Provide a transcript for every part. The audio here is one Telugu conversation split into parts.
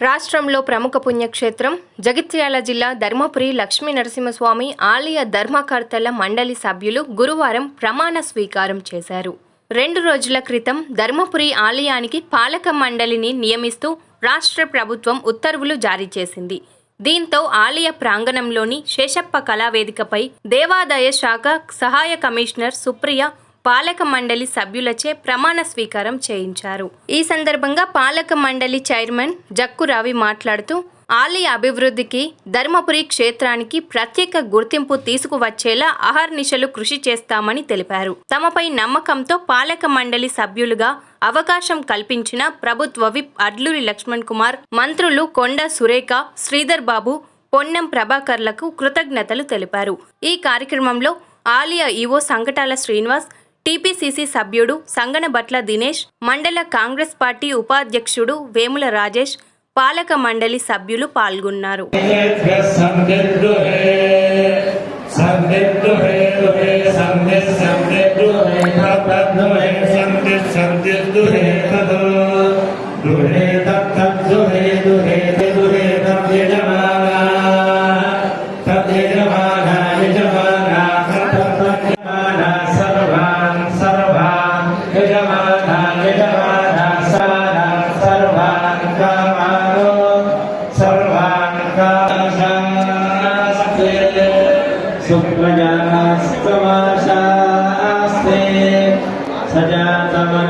రాష్ట్రంలో ప్రముఖ పుణ్యక్షేత్రం జగిత్యాల జిల్లా ధర్మపురి లక్ష్మీ నరసింహస్వామి ఆలయ ధర్మకర్తల మండలి సభ్యులు గురువారం ప్రమాణ స్వీకారం చేశారు. రెండు రోజుల క్రితం ధర్మపురి ఆలయానికి పాలక మండలిని నియమిస్తూ రాష్ట్ర ప్రభుత్వం ఉత్తర్వులు జారీ చేసింది. దీంతో ఆలయ ప్రాంగణంలోని శేషప్ప కళావేదికపై దేవాదాయ శాఖ సహాయ కమిషనర్ సుప్రియ పాలక మండలి సభ్యులచే ప్రమాణ స్వీకారం చేయించారు. ఈ సందర్భంగా పాలక మండలి చైర్మన్ జక్కు రావి మాట్లాడుతూ ఆలయ అభివృద్ధికి ధర్మపురి క్షేత్రానికి ప్రత్యేక గుర్తింపు తీసుకువచ్చేలా అహర్నిశలు కృషి చేస్తామని తెలిపారు. తమపై నమ్మకంతో పాలక మండలి సభ్యులుగా అవకాశం కల్పించిన ప్రభుత్వ విప్ అడ్లూరి లక్ష్మణ్ కుమార్ మంత్రులు కొండ సురేఖ శ్రీధర్ బాబు పొన్నం ప్రభాకర్లకు కృతజ్ఞతలు తెలిపారు. ఈ కార్యక్రమంలో ఆలయ ఈవో సంకటాల శ్రీనివాస్ టీపీసీసీ సభ్యుడు సంగనబట్ల దినేష్ మండల కాంగ్రెస్ పార్టీ ఉపాధ్యక్షుడు వేముల రాజేష్ పాలక మండలి సభ్యులు పాల్గొన్నారు సందిగ్ధుహే సందిగ్ధుహే దుహే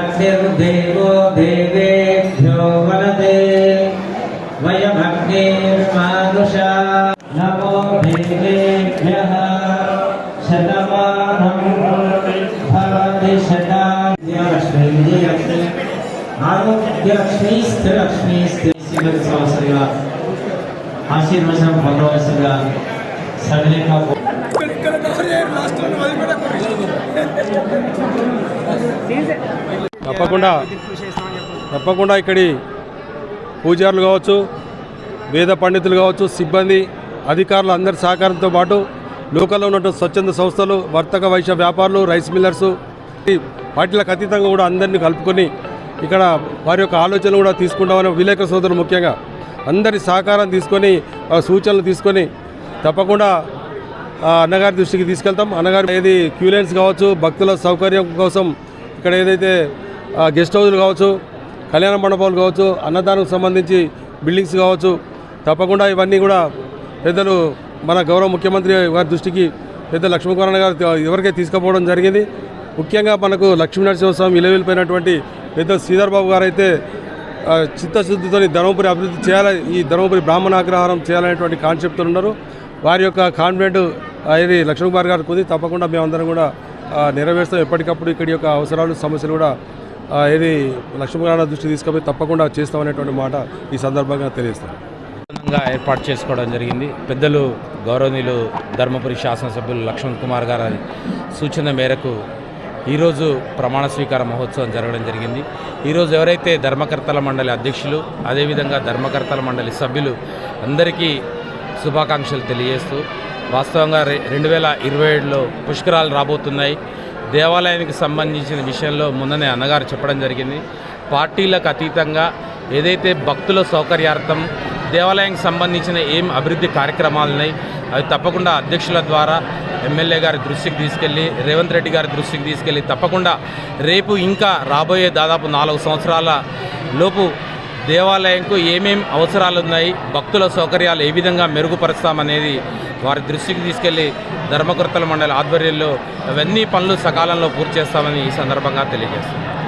तदग्निर्देवो देवेभ्यो वदते वयमग्निर्मानुषा नमो देवेभ्यः शतमानं भवति शताब्द्यलक्ष्मी विजयलक्ष्मी ఆరోగ్యలక్ష్మి స్థిరలక్ష్మి స్థిర సంవత్సరంగా ఆశీర్వచనం పొందవలసిందిగా సవిలేఖ తప్పకుండా. తప్పకుండా ఇక్కడి పూజారులు కావచ్చు వేద పండితులు కావచ్చు సిబ్బంది అధికారులు అందరి సహకారంతో పాటు లోకల్లో ఉన్నటువంటి స్వచ్ఛంద సంస్థలు వర్తక వైశ్య వ్యాపారులు రైస్ మిల్లర్సు ఈ పార్టీలకు అతీతంగా కూడా అందరినీ కలుపుకొని ఇక్కడ వారి యొక్క ఆలోచనలు కూడా తీసుకుంటామని విలేకరుల సోదరులు ముఖ్యంగా అందరి సహకారం తీసుకొని సూచనలు తీసుకొని తప్పకుండా అన్నగారి దృష్టికి తీసుకెళ్తాం. అన్నగారు ఏది క్యూలెన్స్ కావచ్చు భక్తుల సౌకర్యం కోసం ఇక్కడ ఏదైతే గెస్ట్ హౌస్లు కావచ్చు కళ్యాణ మండపాలు కావచ్చు అన్నదానం సంబంధించి బిల్డింగ్స్ కావచ్చు తప్పకుండా ఇవన్నీ కూడా పెద్దలు మన గౌరవ ముఖ్యమంత్రి గారి దృష్టికి పెద్ద లక్ష్మీకుమారణ గారు ఎవరికే తీసుకుపోవడం జరిగింది. ముఖ్యంగా మనకు లక్ష్మీ నరసింహస్వామి విలువెళ్ళిపోయినటువంటి పెద్ద శ్రీధర్ బాబు గారు అయితే చిత్తశుద్ధితో ధర్మపురి అభివృద్ధి చేయాలి ఈ ధర్మపురి బ్రాహ్మణ అగ్రహారం చేయాలనేటువంటి కాన్సెప్ట్తో ఉన్నారు. వారి యొక్క కాన్ఫిడెంట్ ఇది లక్ష్మీకుమార్ గారికి ఉంది తప్పకుండా మేమందరం కూడా నెరవేర్స్తాం నెరవేరుస్తాం. ఎప్పటికప్పుడు ఇక్కడి యొక్క అవసరాలు సమస్యలు కూడా ఏది లక్ష్మీనారాయణ దృష్టి తీసుకుపోయి తప్పకుండా చేస్తామనేటువంటి మాట ఈ సందర్భంగా తెలియస్తాం ఏర్పాటు చేసుకోవడం జరిగింది. పెద్దలు గౌరవనీయులు ధర్మపురి శాసనసభ్యులు లక్ష్మణ్ కుమార్ గారి సూచన మేరకు ఈరోజు ప్రమాణ స్వీకార మహోత్సవం జరగడం జరిగింది. ఈరోజు ఎవరైతే ధర్మకర్తల మండలి అధ్యక్షులు అదేవిధంగా ధర్మకర్తల మండలి సభ్యులు అందరికీ శుభాకాంక్షలు తెలియజేస్తూ వాస్తవంగా రె రెండు వేల ఇరవై ఏడులో పుష్కరాలు రాబోతున్నాయి. దేవాలయానికి సంబంధించిన విషయంలో ముందనే అన్నగారు చెప్పడం జరిగింది. పార్టీలకు అతీతంగా ఏదైతే భక్తుల సౌకర్యార్థం దేవాలయానికి సంబంధించిన ఏం అభివృద్ధి కార్యక్రమాలు ఉన్నాయి అవి తప్పకుండా అధ్యక్షుల ద్వారా ఎమ్మెల్యే గారి దృష్టికి తీసుకెళ్ళి రేవంత్ రెడ్డి గారి దృష్టికి తీసుకెళ్ళి తప్పకుండా రేపు ఇంకా రాబోయే దాదాపు నాలుగు సంవత్సరాల లోపు దేవాలయంకు ఏమేం అవసరాలు ఉన్నాయి భక్తుల సౌకర్యాలు ఏ విధంగా మెరుగుపరుస్తామనేది వారి దృష్టికి తీసుకెళ్ళి ధర్మకర్తల మండలి ఆధ్వర్యంలో అవన్నీ పనులు సకాలంలో పూర్తి చేస్తామని ఈ సందర్భంగా తెలియజేస్తున్నాను